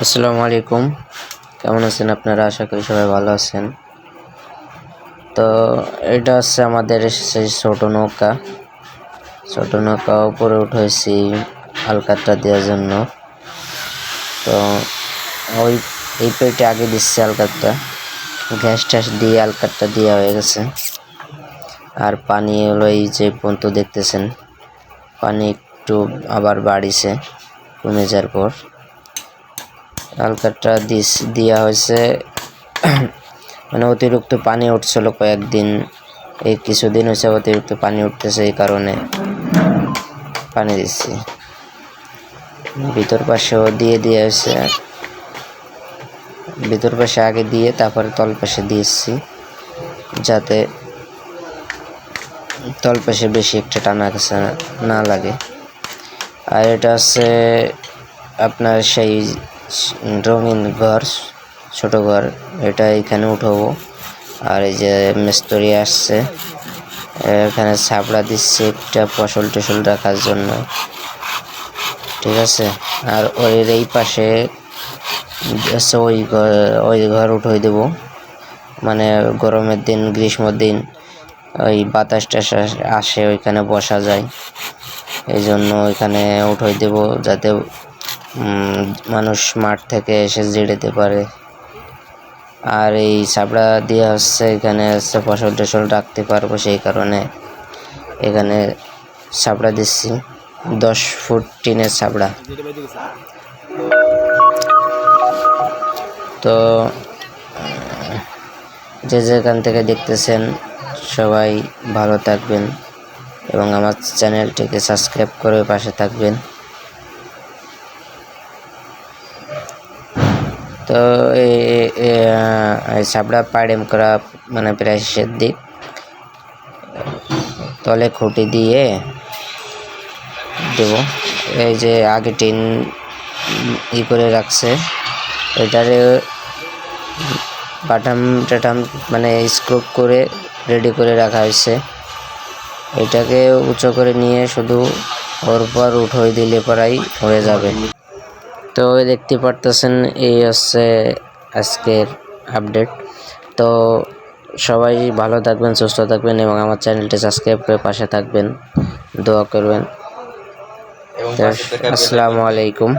আসসালামু আলাইকুম। কেমন আছেন আপনারা? আশা করি সবাই ভালো আছেন। তো এটা হচ্ছে আমাদের সেই ছোটো নৌকা। ছোটো নৌকা উপরে উঠেছি আলকাতটা দেওয়ার জন্য। তো ওই, এই পেটে আগে দিচ্ছে আলকাতটা গ্যাস ট্যাস দিয়ে আলকাতটা দেওয়া হয়ে গেছে। আর পানি হলো এই যে পর্যন্ত দেখতেছেন। পানি একটু আবার বাড়িছে, কমে যাওয়ার পর। আলকাটা দিস দেওয়া হয়েছে মানে অতিরিক্ত পানি উঠছিল কয়েকদিন। এই কিছুদিন হয়েছে অতিরিক্ত পানি উঠতেছে এই কারণে। পানি দিচ্ছি। ভিতর পাশেও দিয়ে দিয়ে হয়েছে। ভিতর পাশে আগে দিয়ে, তারপরে তল পাশে দিয়েছি, যাতে তল পাশে বেশি একটা টানা কাছে না লাগে। আর এটা হচ্ছে আপনার সেই রঙিন ঘর, ছোট ঘর, এটা এখানে উঠাবো। আর এই যে মিস্ত্রি আসছে, এখানে ছাপড়া দিচ্ছে একটা ফসল টসল রাখার জন্য। ঠিক আছে? আর ওই এই পাশে হচ্ছে ওই ওই ঘর উঠে দেব। মানে গরমের দিন, গ্রীষ্মের দিন, ওই বাতাস টাস আসে, ওইখানে বসা যায়। এই জন্য ওইখানে উঠে দেব, যাতে মানুষ মাঠ থেকে এসে জিড়েতে পারে। আর এই ছাবড়া দিয়ে হচ্ছে এখানে হচ্ছে ফসল টসল রাখতে পারব সেই কারণে এখানে ছাবড়া দিচ্ছি। দশ ফুট টিনের ছাবড়া তো যে যেখান থেকে দেখতেছেন সবাই ভালো থাকবেন এবং আমার চ্যানেলটিকে সাবস্ক্রাইব করে পাশে থাকবেন। তো এই ছাবড়া পাড়েম করা মানে প্রায় শেষের দিক। তলে খুঁটি দিয়ে দেব। এই যে আগে টিন ই করে রাখছে, এটারে বাটাম টাটাম মানে স্ক্রুপ করে রেডি করে রাখা হয়েছে। এটাকে উঁচু করে নিয়ে শুধু ওর পর উঠোই দিলে পরাই হয়ে যাবে। তো দেখতে পারতেছেন এই হচ্ছে আজকের আপডেট তো সবাই ভালো থাকবেন সুস্থ থাকবেন এবং আমার চ্যানেলটি সাবস্ক্রাইব করে পাশে থাকবেন। দোয়া করবেন। আসসালামু আলাইকুম।